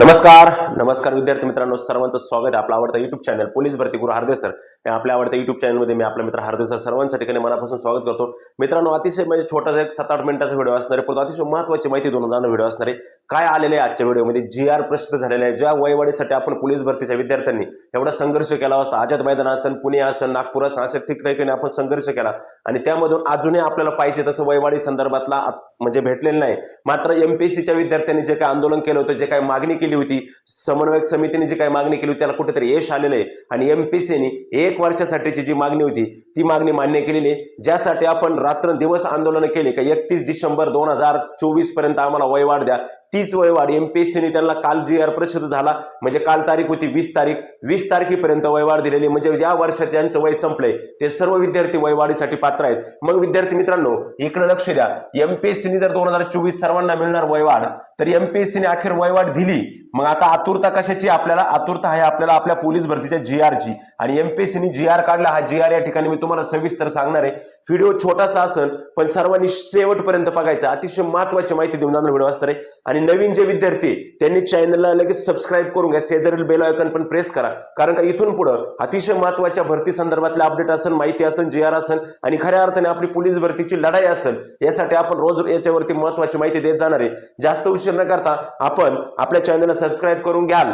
नमस्कार नमस्कार विद्यार्थी मित्रांनो सर्वांचं स्वागत आहे आपला आवडता युट्यूब चॅनल पोलीस भरती गुरु हरदे सर या आपल्या आवडत्या युट्यूब चॅनलमध्ये मी आपला मित्र हरदे सर सर्वांच्या ठिकाणी मनापासून स्वागत करतो. मित्रांनो अतिशय म्हणजे छोटासा एक सात आठ मिनिटाचा व्हिडिओ असणार आहे. परंतु अतिशय महत्त्वाची माहिती दोन जाणं व्हिडिओ असणार आहे. काय आलेले आहे आजच्या व्हिडिओमध्ये जी आर प्रसिद्ध झालेले आहे. ज्या वयवाडीसाठी आपण पोलीस भरतीच्या विद्यार्थ्यांनी एवढा संघर्ष केला असता. आझाद मैदान असेल पुणे असेल नागपूर असेल अशा ठिकठिकाणी आपण संघर्ष केला. आणि त्यामधून अजूनही आपल्याला पाहिजे तसं वयवाढी संदर्भातला म्हणजे भेटलेलं नाही. मात्र एम पी सीच्या विद्यार्थ्यांनी जे काही आंदोलन केलं होतं जे काही मागणी केली होती समन्वयक समितीने जी काही मागणी केली होती त्याला कुठेतरी यश आलेलं आहे. आणि एम पी सीने एक वर्षासाठीची जी मागणी होती ती मागणी मान्य केलेली आहे. ज्यासाठी आपण रात्रंदिवस आंदोलन केले का एकतीस डिसेंबर दोन हजार चोवीसपर्यंत आम्हाला वयवाढ द्या. तीच वयवाढ एमपीएससीने त्यांना काल जी आर परिषद झाला म्हणजे काल तारीख होती वीस तारीख वीस तारखेपर्यंत वयवाढ दिलेली म्हणजे ज्या वर्षात त्यांचं वय संपलंय. ते सर्व विद्यार्थी वयवाढीसाठी पात्र आहेत. मग विद्यार्थी मित्रांनो इकडे लक्ष द्या. एमपीएससीने जर दोन हजार चोवीस सर्वांना मिळणार वयवाढ तर एमपीएससीने अखेर वयवाढ दिली मग आता आतुरता कशाची? आपल्याला आतुरता आहे आपल्याला आपल्या पोलीस भरतीच्या जी आरची आणि एमपीएससीनी जी आर काढला हा जी आर या ठिकाणी मी तुम्हाला सविस्तर सांगणार आहे. व्हिडिओ छोटासा असेल पण सर्वांनी शेवटपर्यंत बघायचा. अतिशय महत्वाची माहिती देऊन जाणार व्हिडिओ असणार आहे आणि नवीन जे विद्यार्थी त्यांनी चॅनलला लगेच सबस्क्राईब करून घ्या. शेजारील बेल आयकॉन पण प्रेस करा. कारण का इथून पुढं अतिशय महत्त्वाच्या भरती संदर्भातले अपडेट असेल माहिती असेल जी आर असेल आणि खऱ्या अर्थाने आपली पोलीस भरतीची लढाई असेल यासाठी आपण रोज याच्यावरती महत्वाची माहिती देत जाणार आहे. जास्त उशीर न करता आपण आपल्या चॅनलला सबस्क्राईब करून घ्याल.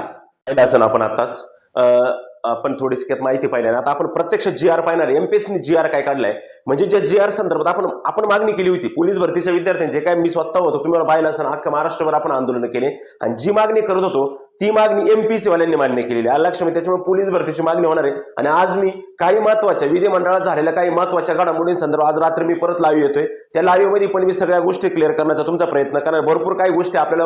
असं आपण आताच अं, आपण थोडीशी त्यात माहिती पाहिली आता आपण प्रत्यक्ष जी आर पाहणार एमपीएससी जी आर काय काढलाय? म्हणजे ज्या जी आर संदर्भात आपण आपण मागणी केली होती. पोलीस भरतीच्या विद्यार्थ्यांचे काय मी स्वतः होतो तुम्ही पाहिलं असं अख्ख्या महाराष्ट्रभर आपण आंदोलन केले. आणि जी मागणी करत होतो ती मागणी एमपीसी वाल्यांनी मान्य केलेली आहे. लक्ष्मी त्याच्यामुळे पोलीस भरतीची मागणी होणार आहे. आणि आज मी काही महत्त्वाच्या विधिमंडळात झालेल्या काही महत्त्वाच्या घडामोडींसंदर्भात आज रात्री मी परत लाईव्ह येतोय. त्या लाईव्हमध्ये पण मी सगळ्या गोष्टी क्लिअर करण्याचा तुमचा प्रयत्न करणार भरपूर काही गोष्टी आपल्याला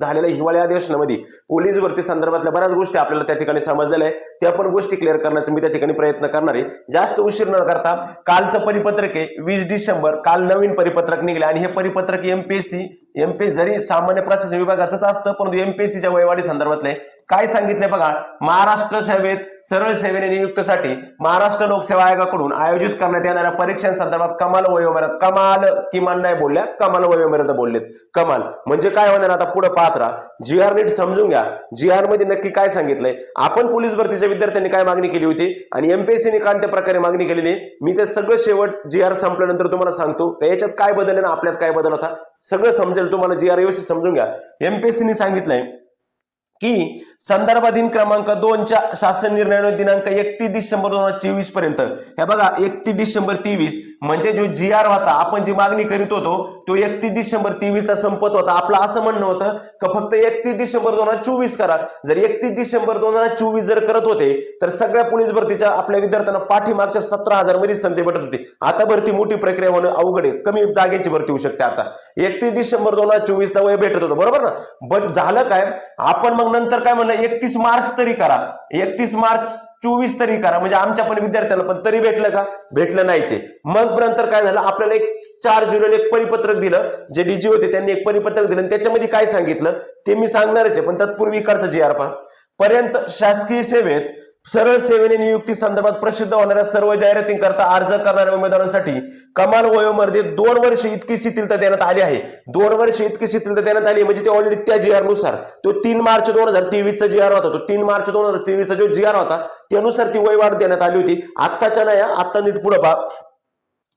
झालेल्या हिवाळी अधिवेशनामध्ये पोलीस भरती संदर्भातल्या बऱ्याच गोष्टी आपल्याला त्या ठिकाणी समजलेल्या आहे त्या पण गोष्टी क्लिअर करण्याचा मी त्या ठिकाणी प्रयत्न करणार आहे. जास्त उशीर न करता कालचं परिपत्रक आहे वीस डिसेंबर काल नवीन परिपत्रक निघले. आणि हे परिपत्रक एमपीएससी एमपीएस जरी सामान्य प्रशासन विभागाचंच असतं परंतु एमपीएससीच्या वयवाढी संदर्भातले काय सांगितले बघा महाराष्ट्र सेवेत सरळ सेवेने नियुक्तीसाठी महाराष्ट्र लोकसेवा आयोगाकडून आयोजित करण्यात येणाऱ्या परीक्षांसंदर्भात कमाल वयोमर्यादा कमाल किमान नाही बोलल्या कमाल वयोमर्यादा बोललेत. कमाल म्हणजे काय होणार आता पुढे पाहत राहा. जी आर नीट समजून घ्या. जी आरमध्ये नक्की काय सांगितलंय? आपण पोलीस भरतीच्या विद्यार्थ्यांनी काय मागणी केली होती? आणि एमपीएससीने त्या प्रकारे मागणी केलेली? आहे? मी ते सगळं शेवट जी आर संपल्यानंतर तुम्हाला सांगतो. याच्यात काय बदल ना आपल्यात काय बदल होता? सगळं समजेल तुम्हाला. जी आर व्यवस्थित समजून घ्या. एमपीएससीने सांगितलंय की संदर्भाधीन क्रमांक दोनच्या शासन निर्णय दिनांक एकतीस डिसेंबर दोन हजार चोवीसपर्यंत. हे बघा एकतीस डिसेंबर तेवीस म्हणजे जो जी आर होता आपण जी मागणी करीत होतो तो एकतीस डिसेंबर तेवीस ला संपत होता. आपलं असं म्हणणं होतं का फक्त एकतीस डिसेंबर दोन हजार चोवीस करा. जर एकतीस डिसेंबर दोन हजार चोवीस जर करत होते तर सगळ्या पोलीस भरतीच्या आपल्या विद्यार्थ्यांना पाठीमागच्या सतरा हजारमध्ये संधी भेटत होती. आता भरती मोठी प्रक्रिया होणं अवघड आहे. कमी जागेची भरती होऊ शकते आता. एकतीस डिसेंबर दोन हजार चोवीस ला वय भेटत होतं. बरोबर ना? बट झालं काय? आपण मग नंतर काय म्हणलं एकतीस मार्च तरी करा. एकतीस मार्च चोवीस तरी करा. म्हणजे आमच्या पण विद्यार्थ्यांना पण तरी भेटलं का? भेटलं नाही ते. मग नंतर काय झालं? आपल्याला एक चार जुलैला एक परिपत्रक दिलं. जे डीजी होते त्यांनी एक परिपत्रक दिलं त्याच्यामध्ये काय सांगितलं? ते मी सांगणारच आहे. पण तत्पूर्वी इकडचं जे आर पर्यंत शासकीय सेवेत सरळ सेवेने नियुक्ती संदर्भात प्रसिद्ध होणाऱ्या सर्व जाहिरातींकरता अर्ज करणाऱ्या उमेदवारांसाठी कमाल वयोमर्यादेत दोन वर्ष इतकी शिथिलता देण्यात आली आहे. दोन वर्ष इतकी शिथिलता देण्यात आली म्हणजे ते ऑलरेडी त्या जी आरनुसार. तो तीन मार्च दोन हजार तेवीसचा जी आर होता. तो तीन मार्च दोन हजार तेवीसचा जो जी आर होता त्यानुसार ती वयवाढ देण्यात आली होती. आत्ताच्या नाही आत्ता नीट पुढे पहा.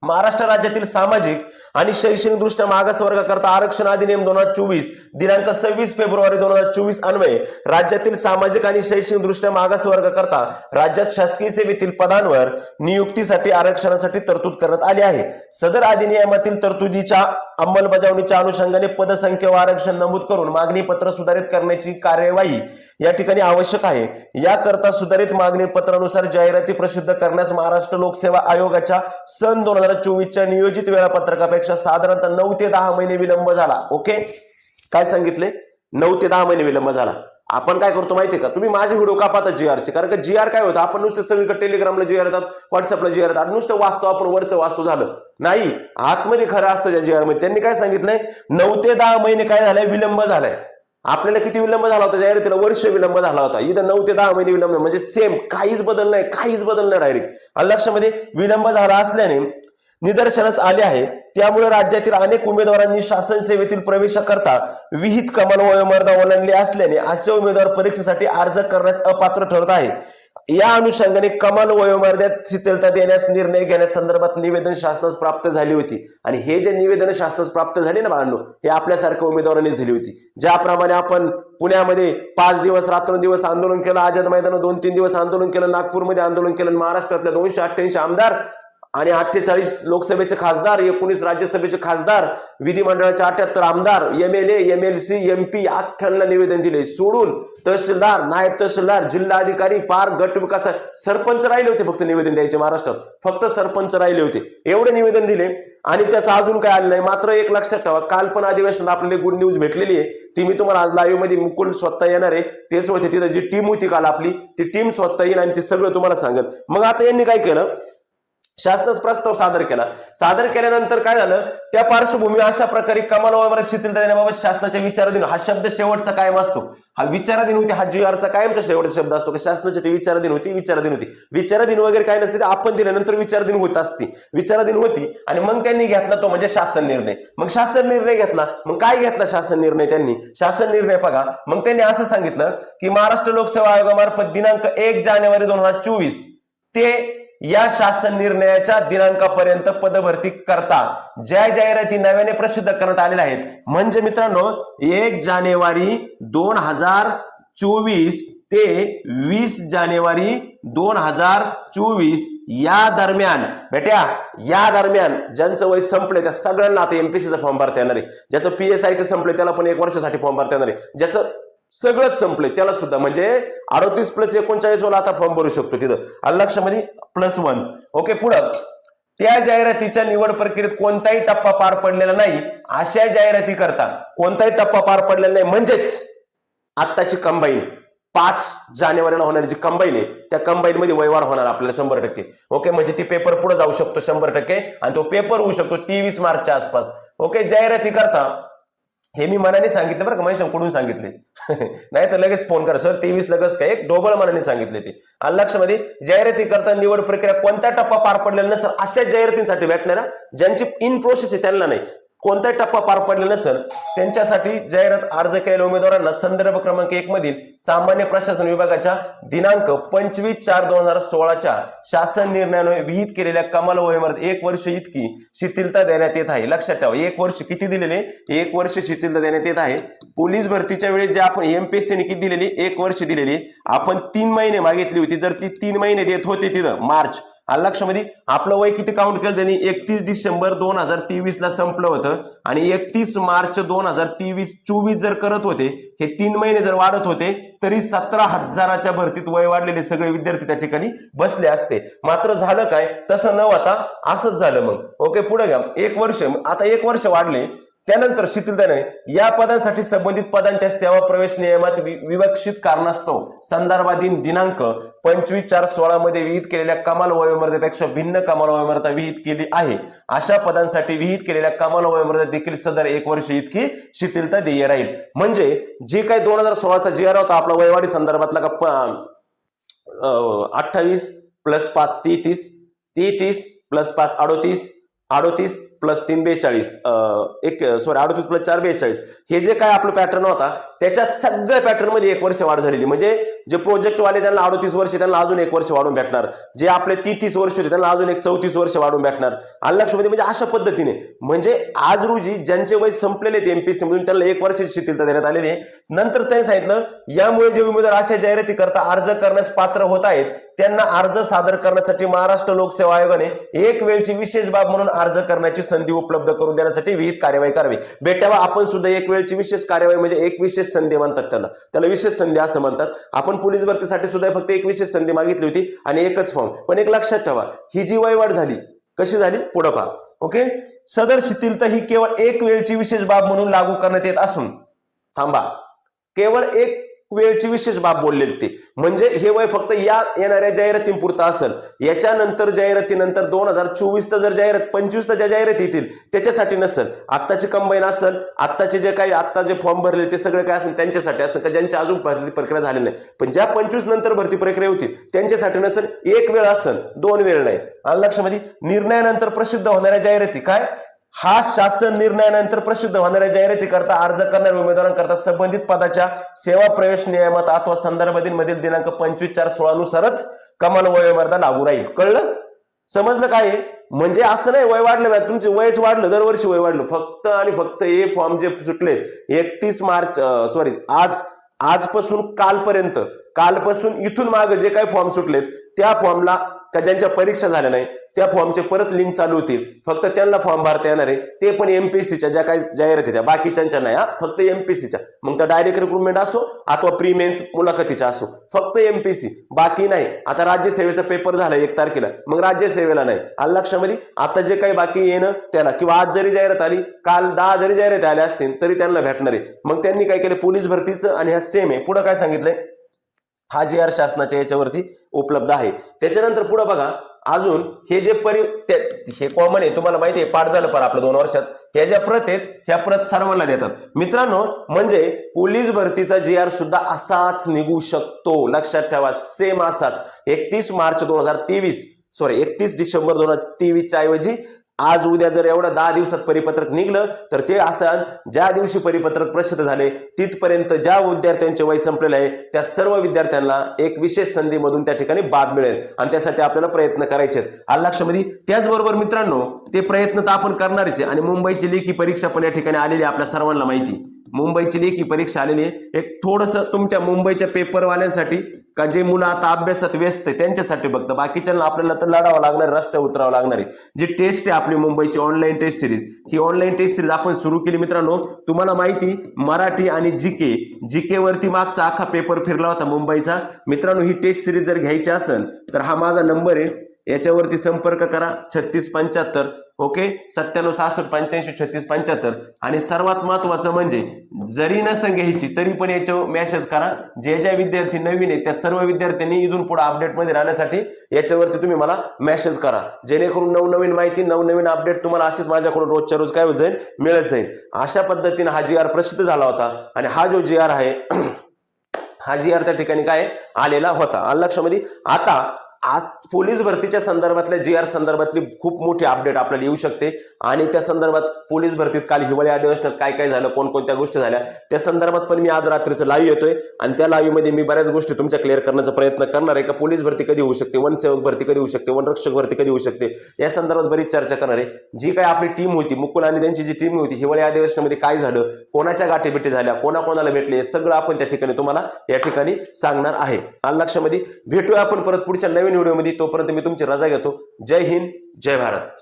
महाराष्ट्र राज्यातील सामाजिक आणि शैक्षणिक दृष्ट्या मागास वर्गाकरता आरक्षण अधिनियम दोन हजार चोवीस दिनांक सव्वीस फेब्रुवारी दोन हजार चोवीस अन्वये राज्यातील सामाजिक आणि शैक्षणिक दृष्ट्या मागास वर्गाकरता राज्यात शासकीय सेवेतील पदांवर नियुक्तीसाठी आरक्षणासाठी तरतूद करण्यात आली आहे. सदर अधिनियमातील तरतुदीच्या अंमलबजावणीच्या अनुषंगाने पदसंख्या व आरक्षण नमूद करून मागणी पत्र सुधारित करण्याची कार्यवाही या ठिकाणी आवश्यक आहे. याकरता सुधारित मागणी पत्रानुसार जाहिराती प्रसिद्ध करण्यास महाराष्ट्र लोकसेवा आयोगाच्या सन दोन हजार चोवीसच्या नियोजित वेळापत्रकापेक्षा साधारणतः नऊ ते दहा महिने विलंब झाला. ओके? काय सांगितले? नऊ ते दहा महिने विलंब झाला. आपण काय करतो माहितीये का? तुम्ही माझे व्हिडिओ कापाता जी चे? कारण का जी आर काय होतं? आपण नुसतं सगळीकडे टेलिग्रामला जी आर येतात व्हॉट्सअपला जी आर येतात नुसतं वाचतो आपण वरचं वाचतो झालं. नाही आतमध्ये खरं असतं त्या जी आरमध्ये. त्यांनी काय सांगितलंय? नऊ ते दहा महिने काय झालंय? विलंब झालाय. आपल्याला किती विलंब झाला होता जाहिरातीला वर्ष विलंब झाला होता. इथं नऊ ते दहा महिने विलंब म्हणजे सेम काहीच बदल नाही काहीच बदल नाही डायरेक्ट लक्षामध्ये विलंब झाला असल्याने निदर्शनास आले आहे त्यामुळे राज्यातील अनेक उमेदवारांनी शासन सेवेतील प्रवेशाकरता विहित कमाल वयोमर्यादा ओलांडली असल्याने असे उमेदवार परीक्षेसाठी अर्ज करण्यास अपात्र ठरत आहे. या अनुषंगाने कमाल वयोमर्यादेत शिथिलता देण्यास निर्णय घेण्यासंदर्भात निवेदन शासनास प्राप्त झाली होती. आणि हे जे निवेदन शासनास प्राप्त झाले ना बाळांनो हे आपल्यासारख्या उमेदवारांनीच दिली होती. ज्याप्रमाणे आपण पुण्यामध्ये पाच दिवस रात्रंदिवस आंदोलन केलं आझाद मैदानात दोन तीन दिवस आंदोलन केलं नागपूरमध्ये आंदोलन केलं महाराष्ट्रातल्या दोनशे अठ्ठ्याऐंशी आमदार आणि अठ्ठेचाळीस लोकसभेचे खासदार एकोणीस राज्यसभेचे खासदार विधिमंडळाचे अठ्याहत्तर आमदार M L M L C M P अख्ख्यांना निवेदन दिले. सोडून तहसीलदार नायब तहसीलदार जिल्हा अधिकारी पार गट विकास सरपंच राहिले होते फक्त निवेदन द्यायचे महाराष्ट्रात. फक्त सरपंच राहिले होते. एवढे निवेदन दिले आणि त्याचं अजून काय आलं नाही. मात्र एक लक्षात ठेवा काल पण अधिवेशनात आपल्याला गुड न्यूज भेटलेली आहे. ती मी तुम्हाला आज लाईव्हमध्ये मुकुल स्वतः येणार आहे. तेच होते तिथं जी टीम होती काल आपली ती टीम स्वतः येईल आणि ते सगळं तुम्हाला सांगत मग आता यांनी काय केलं? शासनास प्रस्ताव सादर केला. सादर केल्यानंतर काय झालं? त्या पार्श्वभूमी अशा प्रकारे कमाल वगैरे शिथिल देण्याबाबत शासनाच्या विचाराधीन हा शब्द शेवटचा कायम असतो. हा विचाराधीन होती हा जी आरचा कायमचा शेवटचा शब्द असतो. की शासनाची ती विचाराधीन होती विचाराधीन होती. विचाराधीन वगैरे काय नसते आपण दिल्यानंतर विचाराधीन होत असते. विचाराधीन होती आणि मग त्यांनी घेतला तो म्हणजे शासन निर्णय. मग शासन निर्णय घेतला. मग काय घेतला शासन निर्णय त्यांनी? शासन निर्णय बघा. मग त्यांनी असं सांगितलं की महाराष्ट्र लोकसेवा आयोगामार्फत दिनांक एक जानेवारी दोन हजार चोवीस ते या शासन निर्णयाच्या दिनांकापर्यंत पदभरती करता. ज्या जाहिराती नव्याने प्रसिद्ध करण्यात आलेल्या आहेत. म्हणजे मित्रांनो एक जानेवारी दोन हजार चोवीस ते वीस जानेवारी दोन हजार चोवीस या दरम्यान बेट्या या दरम्यान ज्यांचं वय संपले त्या सगळ्यांना आता एमपीसीचा फॉर्म भरता येणार आहे. ज्याचं पीएसआयचं संपले त्याला पण एक वर्षासाठी फॉर्म भरता येणार आहे. ज्याचं सगळंच संपले त्याला सुद्धा. म्हणजे अडतीस प्लस एकोणचाळीस वाला आता फॉर्म भरू शकतो तिथं. लक्षामध्ये प्लस वन ओके पुढं. त्या जाहिरातीच्या निवड प्रक्रियेत कोणताही टप्पा पार पडलेला नाही. अशा जाहिराती करता कोणताही टप्पा पार पडलेला नाही. म्हणजेच आत्ताची कंबाईन पाच जानेवारीला होणारी जी कंबाईन आहे त्या कंबाईन मध्ये व्यवहार होणार आपल्याला शंभर टक्के. ओके म्हणजे ती पेपर पुढे जाऊ शकतो शंभर टक्के. आणि तो पेपर होऊ शकतो तेवीस मार्चच्या आसपास. ओके जाहिराती करता हे मी मनाने सांगितलं बरं का महेश कुठून सांगितले. नाही तर लगेच फोन करा. सर तेवीस लगेच काय? एक डोबल मनाने सांगितले ते. आणि लक्षामध्ये जाहिराती करता निवड प्रक्रिया कोणता टप्पा पार पडलेला नसेल अशा जाहिरातींसाठी भेटणारा ज्यांची इन प्रोसेस आहे त्यांना नाही. कोणताही टप्पा पार पडलेला नसेल त्यांच्यासाठी जाहिरात अर्ज केलेल्या उमेदवारांना संदर्भ क्रमांक एक मधील सामान्य प्रशासन विभागाच्या दिनांक पंचवीस चार दोन हजार सोळाच्या शासन निर्णयाने विहित केलेल्या कमाल वयोमर्यादेत एक वर्ष इतकी शिथिलता देण्यात येत आहे. लक्षात ठेवा एक वर्ष किती दिलेले? एक वर्ष शिथिलता देण्यात येत आहे. पोलीस भरतीच्या वेळेस जे आपण एमपीएससीने किती दिलेली? एक वर्ष दिलेली. आपण तीन महिने मागितली होती. जर ती तीन महिने देत होते तिथं मार्च आलं लक्षामध्ये आपलं वय किती काउंट केलं त्यांनी? एकतीस डिसेंबर दोन हजार तेवीस ला संपलं होतं आणि एकतीस मार्च दोन हजार तेवीस चोवीस जर करत होते हे तीन महिने जर वाढत होते तरी सतरा हजाराच्या भरतीत वय वाढलेले सगळे विद्यार्थी त्या ठिकाणी बसले असते. मात्र झालं काय? तसं न होता असंच झालं मग. ओके पुढे घ्या. एक वर्ष आता एक वर्ष वाढले. त्यानंतर शिथिलताने या पदांसाठी संबंधित पदांच्या सेवा प्रवेश नियमात वि- विवक्षित कारणास्तव संदर्भाधीन दिनांक पंचवीस चार सोळा मध्ये विहित केलेल्या कमाल वयोमर्यादेपेक्षा भिन्न कमाल वयोमर्यादा विहित केली आहे. अशा पदांसाठी विहित केलेल्या कमाल वयोमर्यादा देखील सदर एक वर्ष इतकी शिथिलता देय राहील. म्हणजे जे काही दोन हजार सोळाचा जी आर होता आपला वयवाढी संदर्भातला का अठ्ठावीस प्लस पाच तेहतीस तेहतीस प्लस पाच अडोतीस अडोतीस प्लस तीन बेचाळीस एक सॉरी अडोतीस प्लस चार बेचाळीस हे जे काय आपलं पॅटर्न होता त्याच्या सगळ्या पॅटर्नमध्ये एक वर्ष वाढ झालेली. म्हणजे जे प्रोजेक्ट वाले त्यांना अडोतीस वर्ष त्यांना अजून एक वर्ष वाढून भेटणार. जे आपले तीस वर्ष होते त्यांना अजून एक चौतीस वर्ष वाढून भेटणार. आणि लक्षमध्ये म्हणजे, म्हणजे अशा पद्धतीने. म्हणजे आज रोजी ज्यांचे वय संपलेले आहेत एमपीसी मधून त्यांना एक वर्ष शिथिलता देण्यात आलेली आहे. नंतर त्यांनी सांगितलं यामुळे जे उमेदवार अशा जाहिराती करता अर्ज करण्यास पात्र होत आहेत त्यांना अर्ज सादर करण्यासाठी महाराष्ट्र लोकसेवा आयोगाने एक वेळची विशेष बाब म्हणून अर्ज करण्याची संधी उपलब्ध करून देण्यासाठी विहित कार्यवाही करावी. बेटावा आपण सुद्धा एक वेळची विशेष कार्यवाही म्हणजे एक विशेष संधी म्हणतात त्याला. त्याला विशेष संधी असं म्हणतात. आपण पोलीस भरतीसाठी सुद्धा फक्त एक विशेष संधी मागितली होती आणि एकच फॉर्म पण एक लक्षात ठेवा ही जी वयवाढ झाली कशी झाली? पुढं पहा. ओके सदर शिथिलता ही केवळ एक वेळची विशेष बाब म्हणून लागू करण्यात येत असून थांबा. केवळ एक वेळची विशेष बाब बोललेली ती. म्हणजे हे वय फक्त या येणाऱ्या जाहिरातींपुरतं असेल. याच्यानंतर जाहिरातीनंतर दोन हजार चोवीस जर जाहिरात पंचवीस ज्या जाहिराती येतील त्याच्यासाठी नसेल. आत्ताची कंबाईन असेल आत्ताचे जे काही आत्ता जे फॉर्म भरले ते सगळे काय असेल त्यांच्यासाठी असेल का? ज्यांची अजून भरती प्रक्रिया झाली नाही. पण ज्या पंचवीस नंतर भरती प्रक्रिया होती त्यांच्यासाठी नसेल. एक वेळ असेल दोन वेळ नाही. आणि लक्षामध्ये निर्णयानंतर प्रसिद्ध होणाऱ्या जाहिराती काय? हा शासन निर्णयानंतर प्रसिद्ध होणाऱ्या जाहिराती करता अर्ज करणाऱ्या उमेदवारांकरता संबंधित पदाच्या सेवा प्रवेश नियमात अथवा संदर्भातील मधील दिनांक पंचवीस चार सोळा नुसारच कमाल वयोमर्यादा लागू राहील. कळलं? समजलं काय? म्हणजे असं नाही वय वाढलं तुमचे वयच वाढलं दरवर्षी वय वाढलं. फक्त आणि फक्त हे फॉर्म जे सुटले एकतीस मार्च सॉरी आज आजपासून कालपर्यंत कालपासून इथून मागे जे काही फॉर्म सुटलेत त्या फॉर्मला का ज्यांच्या परीक्षा झाल्या नाही त्या फॉर्मचे परत लिंक चालू होतील. फक्त त्यांना फॉर्म भरता येणार आहे. ते पण एमपीएससीच्या ज्या काही जाहिराती त्या. बाकीच्यांच्या नाही हा. फक्त एमपीसीच्या मग त्या डायरेक्ट रिक्रुटमेंट असो अथवा प्रीमेन्स मुलाखतीच्या असो. फक्त एमपीसी बाकी नाही. आता राज्यसेवेचा पेपर झाला एक तारखेला. मग राज्यसेवेला नाही. आलं लक्षामध्ये आता जे काही बाकी येणं त्याला. किंवा आज जरी जाहिरात आली काल दहा जरी जाहिराती आल्या असतील तरी त्यांना भेटणार आहे. मग त्यांनी काय केलं? पोलीस भरतीचं आणि ह्या सेम आहे. पुढं काय सांगितलंय? हा जी आर शासनाच्या याच्यावरती उपलब्ध आहे. त्याच्यानंतर पुढे बघा अजून हे जे परि हे कॉमन आहे तुम्हाला माहिती आहे पाठ झालं पर आपलं दोन वर्षात. ह्या ज्या प्रत आहेत ह्या प्रत सर्वांना देतात. मित्रांनो म्हणजे पोलीस भरतीचा जी आर सुद्धा असाच निघू शकतो. लक्षात ठेवा सेम असाच. एकतीस मार्च दोन हजार तेवीस सॉरी एकतीस डिसेंबर दोन हजार तेवीसच्या ऐवजी आज उद्या जर एवढं दहा दिवसात परिपत्रक निघलं तर ते असं ज्या दिवशी परिपत्रक प्रसिद्ध झाले तिथपर्यंत ज्या विद्यार्थ्यांचे वय संपलेलं आहे त्या सर्व विद्यार्थ्यांना एक विशेष संधीमधून त्या ठिकाणी बाब मिळेल. आणि त्यासाठी आपल्याला प्रयत्न करायचे आहेत. लक्षामध्ये त्याचबरोबर मित्रांनो ते प्रयत्न तर आपण करणारच आहे. आणि मुंबईची लेखी परीक्षा पण या ठिकाणी आलेली आपल्या सर्वांना माहिती. मुंबईची लेखी परीक्षा आलेली आहे. एक थोडंसं तुमच्या मुंबईच्या पेपरवाल्यांसाठी का जे मुलं आता अभ्यासात व्यस्त आहे त्यांच्यासाठी फक्त बाकीच्यांना आपल्याला तर लढावं लागणार आहे, रस्त्यावर उतरावं लागणार आहे. जी टेस्ट आहे आपली मुंबईची ऑनलाईन टेस्ट सिरीज ही ऑनलाईन टेस्ट सिरीज आपण सुरू केली मित्रांनो. तुम्हाला माहिती मराठी आणि जीके जीके वरती मागचा अख्खा पेपर फिरला होता मुंबईचा. मित्रांनो ही टेस्ट सिरीज जर घ्यायची असेल तर हा माझा नंबर आहे. याच्यावरती संपर्क करा छत्तीस पंच्याहत्तर ओके? सत्त्याण्णव सहासष्ट पंच्याऐंशी छत्तीस पंच्याहत्तर. आणि सर्वात महत्वाचं म्हणजे जरी नसं घ्यायची तरी पण याच्यावर मेसेज करा. जे ज्या विद्यार्थी नवीन आहेत त्या सर्व विद्यार्थ्यांनी इथून पुढे अपडेटमध्ये राहण्यासाठी याच्यावरती तुम्ही मला मेसेज करा. जेणेकरून नवनवीन माहिती नवनवीन अपडेट तुम्हाला अशीच माझ्याकडून रोजच्या रोज काय होत जाईल मिळत जाईल. अशा पद्धतीने हा जी आर प्रसिद्ध झाला होता. आणि हा जो जी आर आहे हा जी आर त्या ठिकाणी काय आलेला होता. आलं लक्षामध्ये आता आज पोलीस भरतीच्या संदर्भातल्या जी आर संदर्भातली खूप मोठी अपडेट आपल्याला येऊ शकते. आणि त्या संदर्भात पोलीस भरतीत काल हिवाळी अधिवेशनात काय काय झालं कोणकोणत्या गोष्टी झाल्या त्या संदर्भात पण मी आज रात्रीचं लाईव्ह येतोय. आणि त्या लाईव्हमध्ये मी बऱ्याच गोष्टी तुमच्या क्लिअर करण्याचा प्रयत्न करणार आहे का? पोलीस भरती कधी होऊ शकते? वनसेवक भरती कधी होऊ शकते? वनरक्षक भरती कधी होऊ शकते? या संदर्भात बरीच चर्चा करणार आहे. जी काय आपली टीम होती मुकुल आणि त्यांची जी टीम होती हिवाळी अधिवेशनामध्ये काय झालं? कोणाच्या गाठीभेटी झाल्या? कोणाकोणाला भेटले? हे सगळं आपण त्या ठिकाणी तुम्हाला या ठिकाणी सांगणार आहे. आणि लक्षामध्ये भेटूया आपण परत पुढच्या नवीन नवीन व्हिडिओमध्ये तोपर्यंत मी तुमची रजा घेतो. जय हिंद जय भारत.